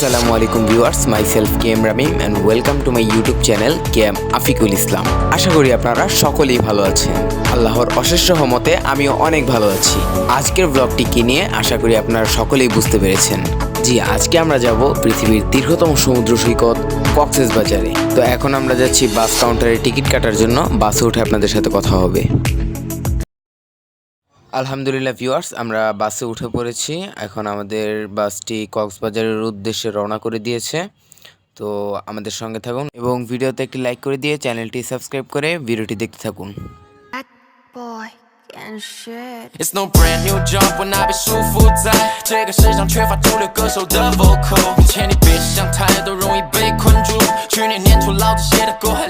আসসালামু আলাইকুম viewers myself K M Ramim and welcome to my YouTube channel K M Afikul Islam আশা করি আপনারা সকলেই ভালো আছেন। আল্লাহর অশেষ রহমতে আমিও অনেক ভালো আছি। আজকের ব্লগটি কি নিয়ে আশা করি আপনারা সকলেই বুঝতে পেরেছেন। জি, আজকে আমরা যাব পৃথিবীর দীর্ঘতম সমুদ্র সৈকত, কক্সেস বাজারে। তো এখন আমরা যাচ্ছি বাস কাউন্টারে টিকিট কাটার জন্য। বাসে উঠে আপনাদের সাথে কথা হবে। আলহামদুলিল্লাহ ভিউয়ার্স আমরা বাসে উঠে পড়েছি এখন আমাদের বাসটি কক্সবাজারের উদ্দেশ্যে রওনা করে দিয়েছে তো আমাদের সঙ্গে থাকুন এবং ভিডিওতে একটি লাইক করে দিয়ে চ্যানেলটি সাবস্ক্রাইব করে ভিডিওটি দেখতে থাকুন That boy can shit. It's no brand new job 我那边舒服在这个世上缺乏主流歌手的 vocal 欠你别想太多容易被困住去年年初老子写的歌还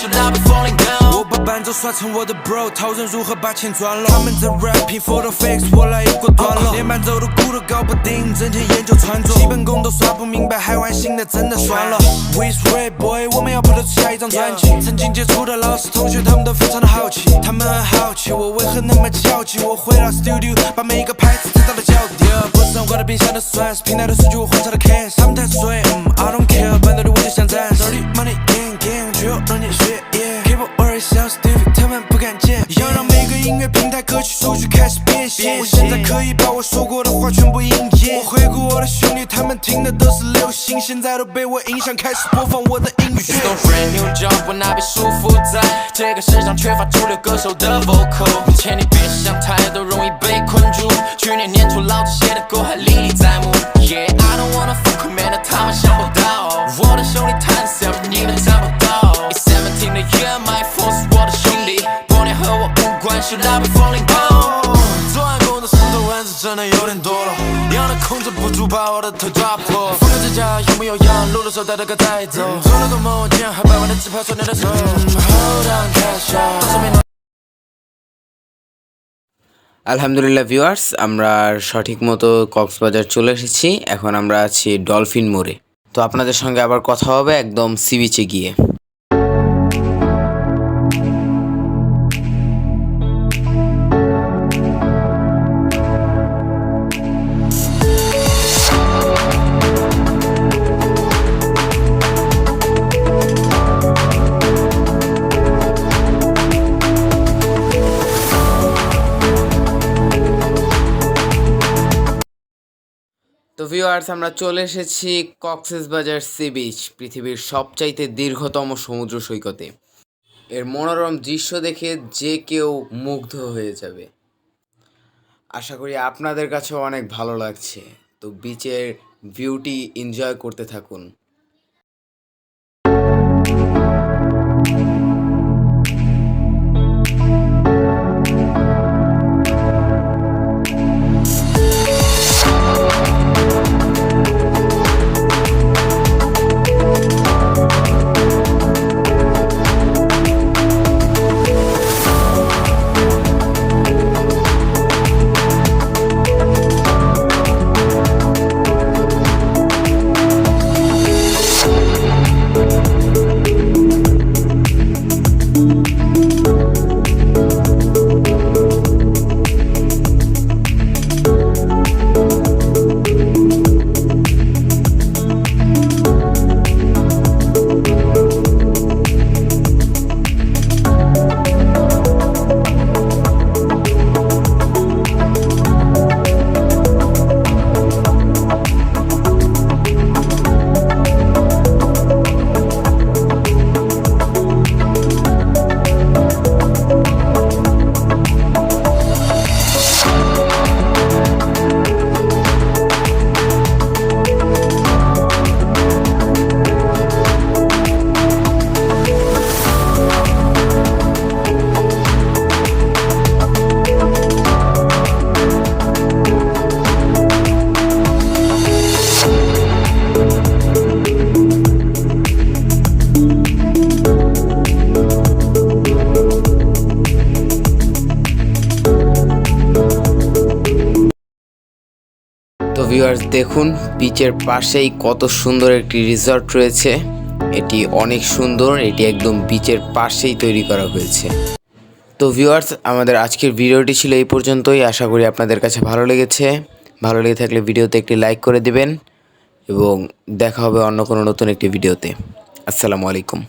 我把伴奏刷成我的 bro，讨论如何把钱赚了。他们在 rapping for the fakes，我来一锅端了。连伴奏的鼓都搞不定，整天研究创作，基本功都刷不明白，还玩新的真的算了。We s r a boy，我们要拍得出下一张专辑。曾经接触的老师同学，他们都非常的好奇，他们很好奇我为何那么焦急。我回到 studio，把每一个拍子踩到了脚底。不是上挂的冰箱的酸，是平台的数据我换成了 cash。他们太水，嗯，I don't care，伴奏的我就想赞。Dirty money gang gang，只有让你学。Keyboard 二小 Stevie，他们不敢见。要让每个音乐平台歌曲数据开始变现。我现在可以把我说过的话全部应验。我回顾我的兄弟，他们听的都是流行，现在都被我影响，开始播放我的音乐。It's no brand new job 我那边舒服在这个世上缺乏主流歌手的 vocal 欠你别想太多容易被困住去年年初老子写的歌还历历在目 Yeah I don't wanna fuck with man 但他们想不到我 should I be falling down 做完工作上的蚊子真的有点多了，痒的控制不住，把我的头抓破。放个指甲有没有痒？录的时候带着个带走。做了个梦，我竟然还百万的支票锁你的手。Hold on cash out，到身边 আলহামদুলিল্লাহ viewers আমরা সঠিক মতো কক্সবাজার চলে এসেছি এখন আমরা আছি dolphin মোড়ে তো আপনাদের সঙ্গে আবার কথা হবে একদম সি বিচে গিয়ে ভিউয়ার্স আমরা চলে এসেছি কক্সেস বাজার সি বিচ পৃথিবীর সবচাইতে দীর্ঘতম সমুদ্র সৈকতে। এর মনোরম দৃশ্য দেখে যে কেউ মুগ্ধ হয়ে যাবে। আশা করি আপনাদের কাছেও অনেক ভালো লাগছে। তো বিচের ভিউটি এনজয় করতে থাকুন। ভিউয়ার্স দেখুন বিচের পাশেই কত সুন্দর একটি রিসর্ট রয়েছে। এটি অনেক সুন্দর, এটি একদম বিচের পাশেই তৈরি করা হয়েছে। তো ভিউয়ার্স আমাদের আজকের ভিডিওটি ছিল এই পর্যন্তই। আশা করি আপনাদের কাছে ভালো লেগেছে। ভালো লেগে থাকলে ভিডিওতে একটি লাইক করে দিবেন এবং দেখা হবে অন্য কোনো নতুন একটি ভিডিওতে। আসসালামু আলাইকুম।